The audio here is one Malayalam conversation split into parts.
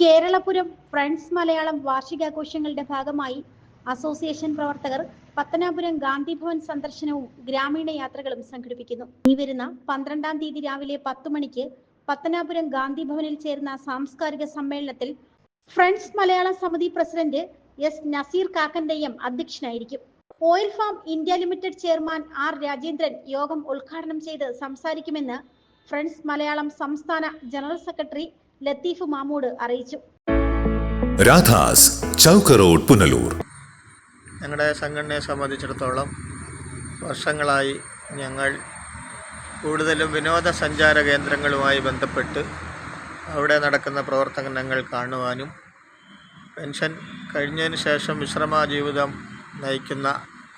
കേരളപുരം ഫ്രണ്ട്സ് മലയാളം വാർഷികാഘോഷങ്ങളുടെ ഭാഗമായി അസോസിയേഷൻ പ്രവർത്തകർ പത്തനാപുരം ഗാന്ധി ഭവൻ സന്ദർശനവും ഗ്രാമീണ യാത്രകളും സംഘടിപ്പിക്കുന്നു. ഈ വരുന്ന പന്ത്രണ്ടാം തീയതി രാവിലെ പത്തു മണിക്ക് പത്തനാപുരം ഗാന്ധി ഭവനിൽ ചേർന്ന സാംസ്കാരിക സമ്മേളനത്തിൽ ഫ്രണ്ട്സ് മലയാള സമിതി പ്രസിഡന്റ് എസ് നസീർ കാക്കന്റെയും അധ്യക്ഷനായിരിക്കും. Oil farm India limited chairman R Rajendran യോഗം ഉദ്ഘാടനം ചെയ്ത് സംസാരിക്കുമെന്ന് ഫ്രണ്ട്സ് മലയാളം സംസ്ഥാന ജനറൽ സെക്രട്ടറി ലത്തീഫ് മാമൂട് അറിയിച്ചു. രാധാസ് ചൗക്ക് റോഡ് പുനലൂർ. ഞങ്ങളുടെ സംഘടനയെ സംബന്ധിച്ചിടത്തോളം വർഷങ്ങളായി ഞങ്ങൾ കൂടുതലും വിനോദസഞ്ചാര കേന്ദ്രങ്ങളുമായി ബന്ധപ്പെട്ട് അവിടെ നടക്കുന്ന പ്രവർത്തനങ്ങൾ കാണുവാനും പെൻഷൻ കഴിഞ്ഞതിന് ശേഷം വിശ്രമ ജീവിതം നയിക്കുന്ന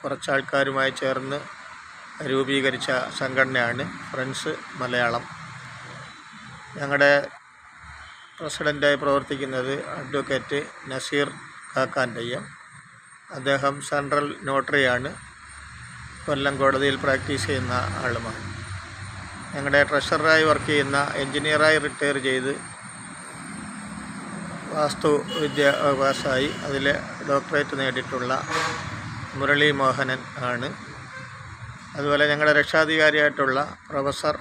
കുറച്ചാൾക്കാരുമായി ചേർന്ന് രൂപീകരിച്ച സംഘടനയാണ് ഫ്രണ്ട്സ് മലയാളം. ഞങ്ങളുടെ പ്രസിഡന്റായി പ്രവർത്തിക്കുന്നത് അഡ്വക്കേറ്റ് നസീർ കാക്കാന്റെയ്യം അദ്ദേഹം സെൻട്രൽ നോട്ടറിയാണ് കൊല്ലം കോടതിയിൽ പ്രാക്ടീസ് ചെയ്യുന്ന ആളുമാണ്. ഞങ്ങളുടെ ട്രഷററായി വർക്ക് ചെയ്യുന്ന എൻജിനീയറായി റിട്ടയർ ചെയ്ത് വാസ്തു വിദ്യാഭ്യാസമായി അതിൽ ഡോക്ടറേറ്റ് നേടിയിട്ടുള്ള മുരളി മോഹനൻ ആണ്. അതുപോലെ ഞങ്ങളുടെ രക്ഷാധികാരിയായിട്ടുള്ള പ്രൊഫസർ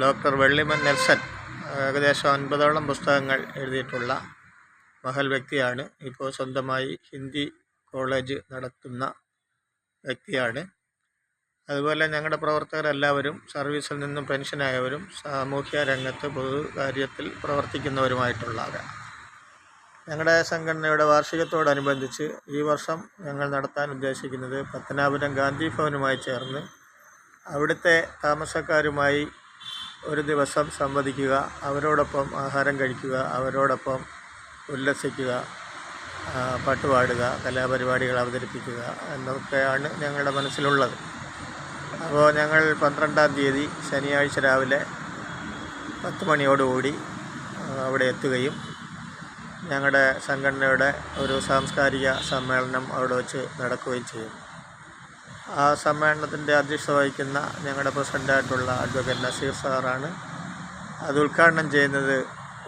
ഡോക്ടർ വെള്ളിമൻ നെൽസൺ ഏകദേശം അൻപതോളം പുസ്തകങ്ങൾ എഴുതിയിട്ടുള്ള മഹൽ വ്യക്തിയാണ്. ഇപ്പോൾ സ്വന്തമായി ഹിന്ദി കോളേജ് നടത്തുന്ന വ്യക്തിയാണ്. അതുപോലെ ഞങ്ങളുടെ പ്രവർത്തകരെല്ലാവരും സർവീസിൽ നിന്നും പെൻഷനായവരും സാമൂഹ്യ രംഗത്ത് പൊതുകാര്യത്തിൽ പ്രവർത്തിക്കുന്നവരുമായിട്ടുള്ളവരാണ്. ഞങ്ങളുടെ സംഘടനയുടെ വാർഷികത്തോടനുബന്ധിച്ച് ഈ വർഷം ഞങ്ങൾ നടത്താൻ ഉദ്ദേശിക്കുന്നത് പത്തനാപുരം ഗാന്ധി ഭവനുമായി ചേർന്ന് അവിടുത്തെ താമസക്കാരുമായി ഒരു ദിവസം സംവദിക്കുക അവരോടൊപ്പം ആഹാരം കഴിക്കുക അവരോടൊപ്പം ഉല്ലസിക്കുക പാട്ടുപാടുക കലാപരിപാടികൾ അവതരിപ്പിക്കുക എന്നൊക്കെയാണ് ഞങ്ങളുടെ മനസ്സിലുള്ളത്. അപ്പോൾ ഞങ്ങൾ പന്ത്രണ്ടാം തീയതി ശനിയാഴ്ച രാവിലെ പത്ത് മണിയോടുകൂടി അവിടെ എത്തുകയും ഞങ്ങളുടെ സംഘടനയുടെ ഒരു സാംസ്കാരിക സമ്മേളനം അവിടെ വെച്ച് നടക്കുകയും ചെയ്യും. ആ സമ്മേളനത്തിന്റെ അധ്യക്ഷത വഹിക്കുന്ന ഞങ്ങളുടെ പ്രസിഡന്റായിട്ടുള്ള അഡ്വക്കേറ്റ് നസീർ സാറാണ്. അത് ഉദ്ഘാടനം ചെയ്യുന്നത്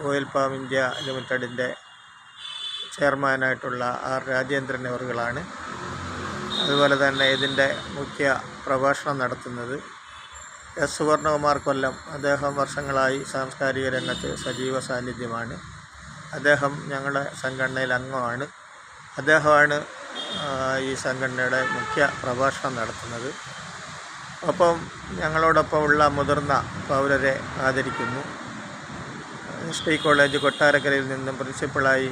ഓയിൽ പാം ഇന്ത്യ ലിമിറ്റഡിന്റെ ചെയർമാനായിട്ടുള്ള ആർ രാജേന്ദ്രൻ അവറുകളാണ്. അതുപോലെ തന്നെ ഇതിന്റെ മുഖ്യ പ്രഭാഷണം നടത്തുന്നത് എസ് സുവർണകുമാർ കൊല്ലം. അദ്ദേഹം വർഷങ്ങളായി സാംസ്കാരിക രംഗത്ത് സജീവ സാന്നിധ്യമാണ്. അദ്ദേഹം ഞങ്ങളുടെ സംഘടനയിൽ അംഗമാണ്. അദ്ദേഹമാണ് ഈ സംഘടനയുടെ മുഖ്യ പ്രഭാഷണം നടത്തുന്നത്. ഒപ്പം ഞങ്ങളോടൊപ്പം ഉള്ള മുതിർന്ന പൗരരെ ആദരിക്കുന്നു. എസ് പി കോളേജ് കൊട്ടാരക്കരയിൽ നിന്നും പ്രിൻസിപ്പളായി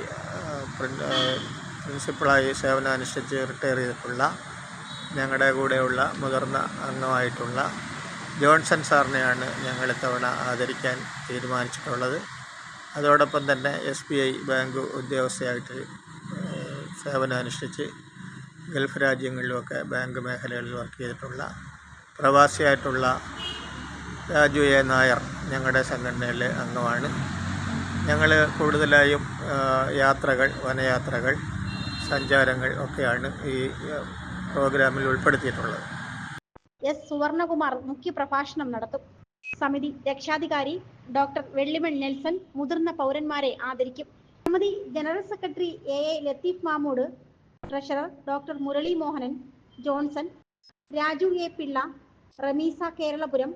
പ്രിൻസിപ്പളായി സേവനമനുഷ്ഠിച്ച് റിട്ടയർ ചെയ്തിട്ടുള്ള ഞങ്ങളുടെ കൂടെയുള്ള മുതിർന്ന അംഗമായിട്ടുള്ള ജോൺസൺ സാറിനെയാണ് ഞങ്ങൾ ഇത്തവണ ആദരിക്കാൻ തീരുമാനിച്ചിട്ടുള്ളത്. അതോടൊപ്പം തന്നെ എസ് ബി ഐ ബാങ്ക് ഉദ്യോഗസ്ഥയായിട്ട് സേവനമനുഷ്ഠിച്ച് ഗൾഫ് രാജ്യങ്ങളിലുമൊക്കെ ബാങ്ക് മേഖലകളിൽ വർക്ക് ചെയ്തിട്ടുള്ള പ്രവാസിയായിട്ടുള്ള രാജു എ. നായർ ഞങ്ങളുടെ സംഘടനയിലെ അംഗമാണ്. ഞങ്ങൾ കൂടുതലായും യാത്രകൾ വനയാത്രകൾ സഞ്ചാരങ്ങൾ ഒക്കെയാണ് ഈ പ്രോഗ്രാമിൽ ഉൾപ്പെടുത്തിയിട്ടുള്ളത്. എസ്. സുവർണകുമാർ മുഖ്യപ്രഭാഷണം നടത്തും. സമിതി രക്ഷാധികാരി ഡോക്ടർ വെള്ളിമൺ നെൽസൺ മുതിർന്ന പൗരന്മാരെ ആദരിക്കും. സമിതി general secretary A. A. Latheef Mamood treasurer doctor Murali Mohanan Johnson Raju A Pillai Ramees Keralapuram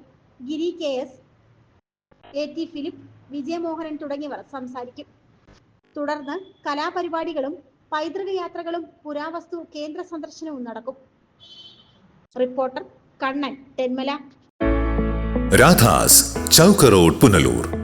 Giri K S A T Philip Vijayamohanan തുടങ്ങിയവർ സംസാരിക്കും. തുടർന്ന് കലാപരിപാടികളും പൈതൃക യാത്രകളും പുരാവസ്തു കേന്ദ്ര സന്ദർശനവും നടക്കും. റിപ്പോർട്ടർ കണ്ണൻ തെന്മല. രാധാസ് ചൗക്കറോഡ് പുനലൂർ.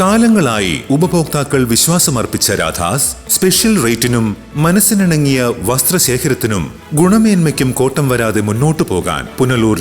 കാലങ്ങളായി ഉപഭോക്താക്കൾ വിശ്വാസമർപ്പിച്ച രാധാസ് സ്പെഷ്യൽ റേറ്റിനും മനസ്സിനിണങ്ങിയ വസ്ത്രശേഖരത്തിനും ഗുണമേന്മയ്ക്കും കോട്ടം വരാതെ മുന്നോട്ടു പോകാൻ പുനലൂർ